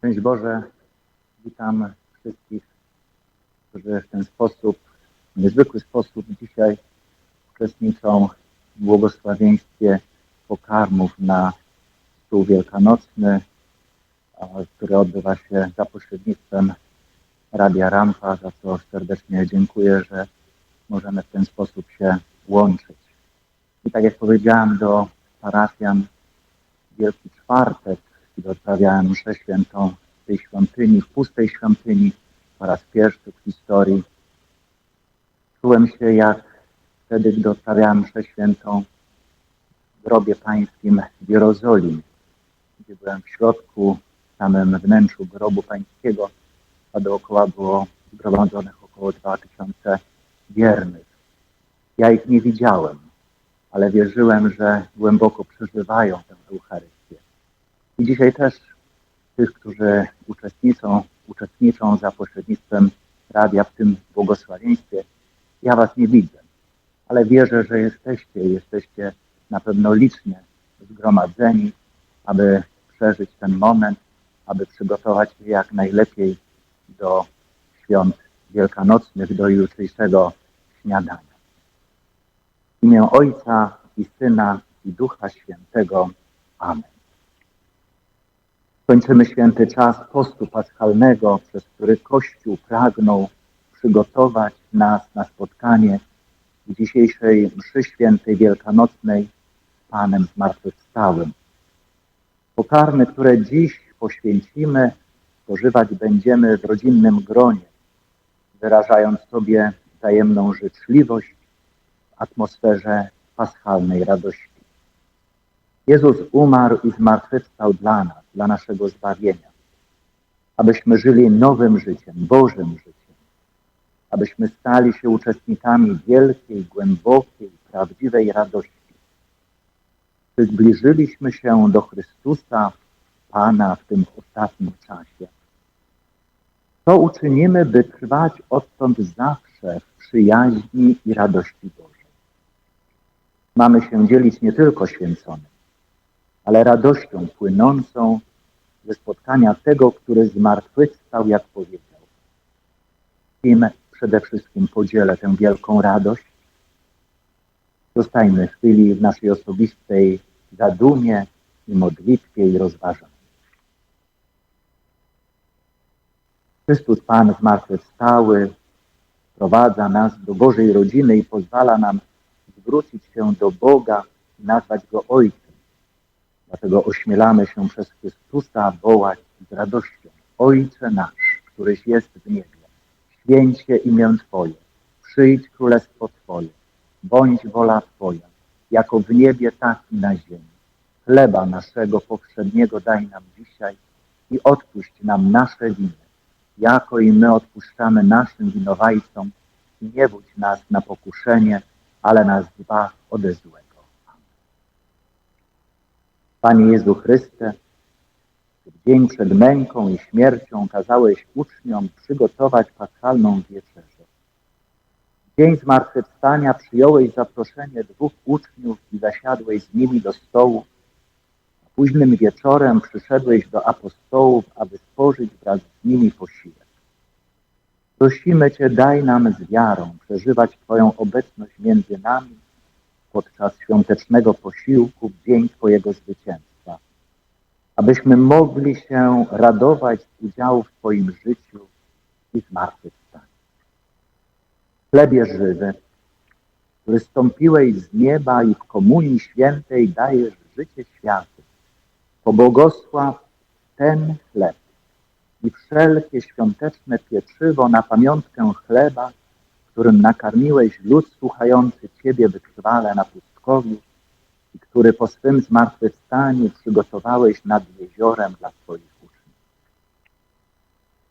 Szczęść Boże, witam wszystkich, którzy w ten sposób, w niezwykły sposób dzisiaj uczestniczą w błogosławieństwie pokarmów na stół wielkanocny, który odbywa się za pośrednictwem Radia Rampa, za co serdecznie dziękuję, że możemy w ten sposób się łączyć. I tak jak powiedziałem do parafian, Wielki Czwartek, kiedy odprawiałem mszę świętą w tej świątyni, w pustej świątyni, po raz pierwszy w historii, czułem się jak wtedy, gdy odprawiałem mszę świętą w grobie pańskim w Jerozolimie, gdzie byłem w środku, w samym wnętrzu grobu pańskiego, a dookoła było zgromadzonych około 2000 wiernych. Ja ich nie widziałem, ale wierzyłem, że głęboko przeżywają tę Eucharystię. I dzisiaj też tych, którzy uczestniczą, uczestniczą za pośrednictwem radia w tym błogosławieństwie, ja was nie widzę, ale wierzę, że jesteście, jesteście na pewno licznie zgromadzeni, aby przeżyć ten moment, aby przygotować się jak najlepiej do świąt wielkanocnych, do jutrzejszego śniadania. W imię Ojca i Syna i Ducha Świętego. Amen. Kończymy święty czas postu paschalnego, przez który Kościół pragnął przygotować nas na spotkanie w dzisiejszej mszy świętej wielkanocnej z Panem Zmartwychwstałym. Pokarmy, które dziś poświęcimy, spożywać będziemy w rodzinnym gronie, wyrażając sobie wzajemną życzliwość w atmosferze paschalnej radości. Jezus umarł i zmartwychwstał dla nas, dla naszego zbawienia, abyśmy żyli nowym życiem, Bożym życiem, abyśmy stali się uczestnikami wielkiej, głębokiej, prawdziwej radości. Czy zbliżyliśmy się do Chrystusa, Pana w tym ostatnim czasie? Co uczynimy, by trwać odtąd zawsze w przyjaźni i radości Bożej? Mamy się dzielić nie tylko święconym, ale radością płynącą ze spotkania tego, który zmartwychwstał, jak powiedział. Kim przede wszystkim podzielę tę wielką radość. Zostajmy chwili w naszej osobistej zadumie i modlitwie i rozważaniu. Chrystus Pan zmartwychwstały prowadza nas do Bożej rodziny i pozwala nam zwrócić się do Boga i nazwać Go Ojcem. Dlatego ośmielamy się przez Chrystusa wołać z radością. Ojcze nasz, któryś jest w niebie, święć się imię Twoje, przyjdź królestwo Twoje, bądź wola Twoja, jako w niebie, tak i na ziemi. Chleba naszego powszedniego daj nam dzisiaj i odpuść nam nasze winy, jako i my odpuszczamy naszym winowajcom i nie wódź nas na pokuszenie, ale nas zbaw ode złego. Panie Jezu Chryste, w dzień przed męką i śmiercią kazałeś uczniom przygotować paschalną wieczerzę. W dzień zmartwychwstania przyjąłeś zaproszenie dwóch uczniów i zasiadłeś z nimi do stołu. Późnym wieczorem przyszedłeś do apostołów, aby spożyć wraz z nimi posiłek. Prosimy Cię, daj nam z wiarą przeżywać Twoją obecność między nami podczas świątecznego posiłku w dzień Twojego zwycięstwa, abyśmy mogli się radować z udziału w Twoim życiu i zmartwychwstaniu. Chlebie żywy, który stąpiłeś z nieba i w komunii świętej dajesz życie światu, pobłogosław ten chleb i wszelkie świąteczne pieczywo na pamiątkę chleba, którym nakarmiłeś lud słuchający Ciebie wytrwale na pustkowiu i który po swym zmartwychwstaniu przygotowałeś nad jeziorem dla Twoich uczniów.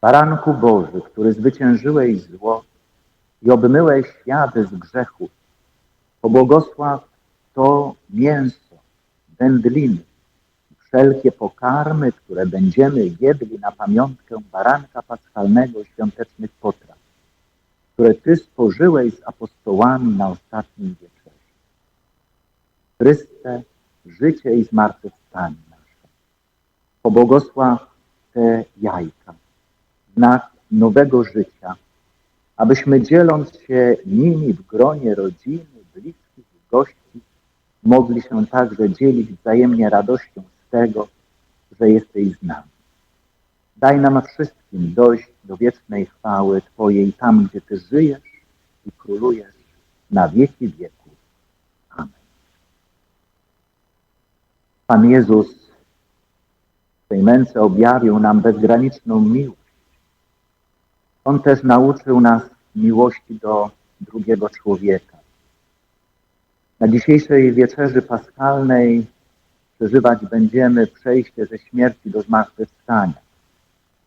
Baranku Boży, który zwyciężyłeś zło i obmyłeś świat z grzechu, pobłogosław to mięso, wędliny, wszelkie pokarmy, które będziemy jedli na pamiątkę baranka paschalnego świątecznych potraw, które Ty spożyłeś z apostołami na ostatnim wieczerzy. Chryste, życie i zmartwychwstanie nasze. Pobłogosław te jajka, znak nowego życia, abyśmy dzieląc się nimi w gronie rodziny, bliskich i gości, mogli się także dzielić wzajemnie radością z tego, że jesteś z nami. Daj nam wszystkim dojść do wiecznej chwały Twojej tam, gdzie Ty żyjesz i królujesz na wieki wieków. Amen. Pan Jezus w tej męce objawił nam bezgraniczną miłość. On też nauczył nas miłości do drugiego człowieka. Na dzisiejszej wieczerzy paschalnej przeżywać będziemy przejście ze śmierci do zmartwychwstania.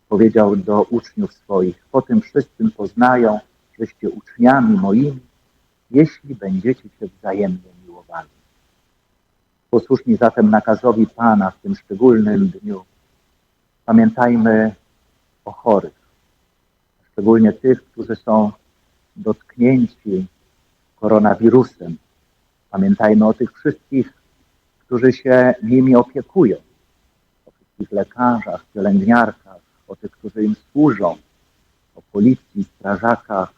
Powiedział do uczniów swoich, po tym wszyscy poznają, żeście uczniami moimi, jeśli będziecie się wzajemnie miłowali. Posłuszni zatem nakazowi Pana w tym szczególnym dniu. Pamiętajmy o chorych, szczególnie tych, którzy są dotknięci koronawirusem. Pamiętajmy o tych wszystkich, którzy się nimi opiekują, o wszystkich lekarzach, pielęgniarkach, o tych, którzy im służą, o policji, strażakach,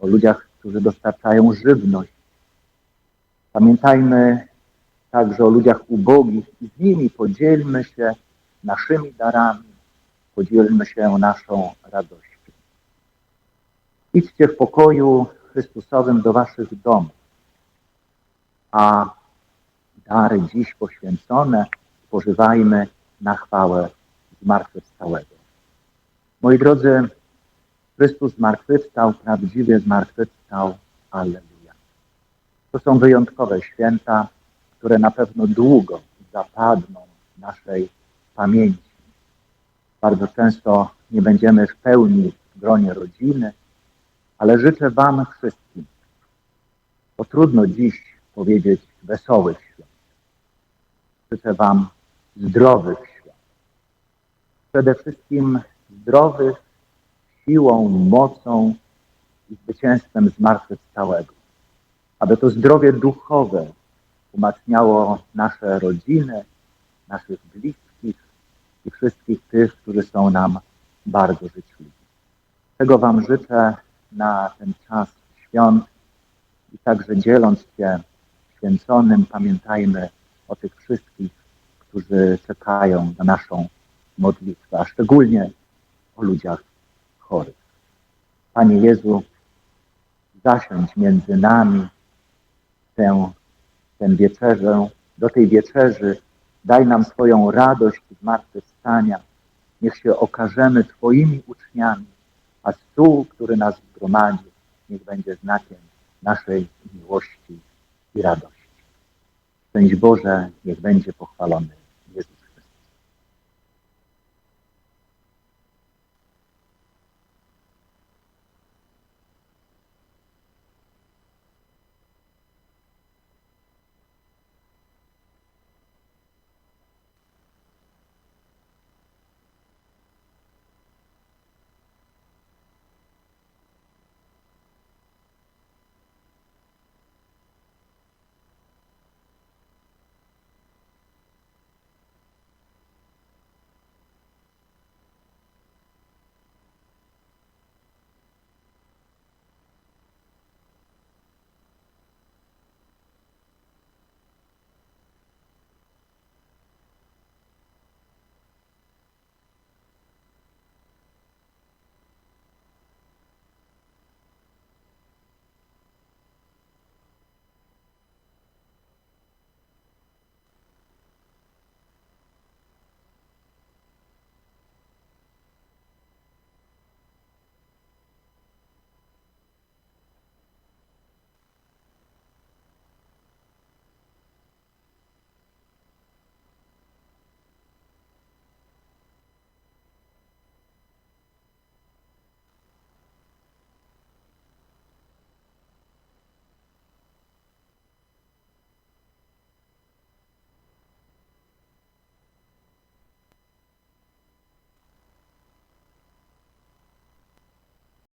o ludziach, którzy dostarczają żywność. Pamiętajmy także o ludziach ubogich i z nimi podzielmy się naszymi darami, podzielmy się naszą radością. Idźcie w pokoju Chrystusowym do waszych domów, a dary dziś poświęcone spożywajmy na chwałę zmartwychwstałego. Moi drodzy, Chrystus zmartwychwstał, prawdziwie zmartwychwstał. Alleluja. To są wyjątkowe święta, które na pewno długo zapadną w naszej pamięci. Bardzo często nie będziemy w pełni w gronie rodziny, ale życzę Wam wszystkim, bo trudno dziś powiedzieć wesołych świąt. Życzę Wam zdrowych świąt. Przede wszystkim zdrowych siłą, mocą i zwycięstwem zmartwychwstałego. Aby to zdrowie duchowe umacniało nasze rodziny, naszych bliskich i wszystkich tych, którzy są nam bardzo życzliwi. Tego Wam życzę na ten czas świąt i także dzieląc się święconym, pamiętajmy o tych wszystkich, którzy czekają na naszą modlitwę, a szczególnie o ludziach chorych. Panie Jezu, zasiądź między nami tę, tę wieczerzę, do tej wieczerzy daj nam swoją radość zmartwychwstania. Niech się okażemy Twoimi uczniami, a stół, który nas zgromadzi, niech będzie znakiem naszej miłości i radości. Szczęść Boże, niech będzie pochwalony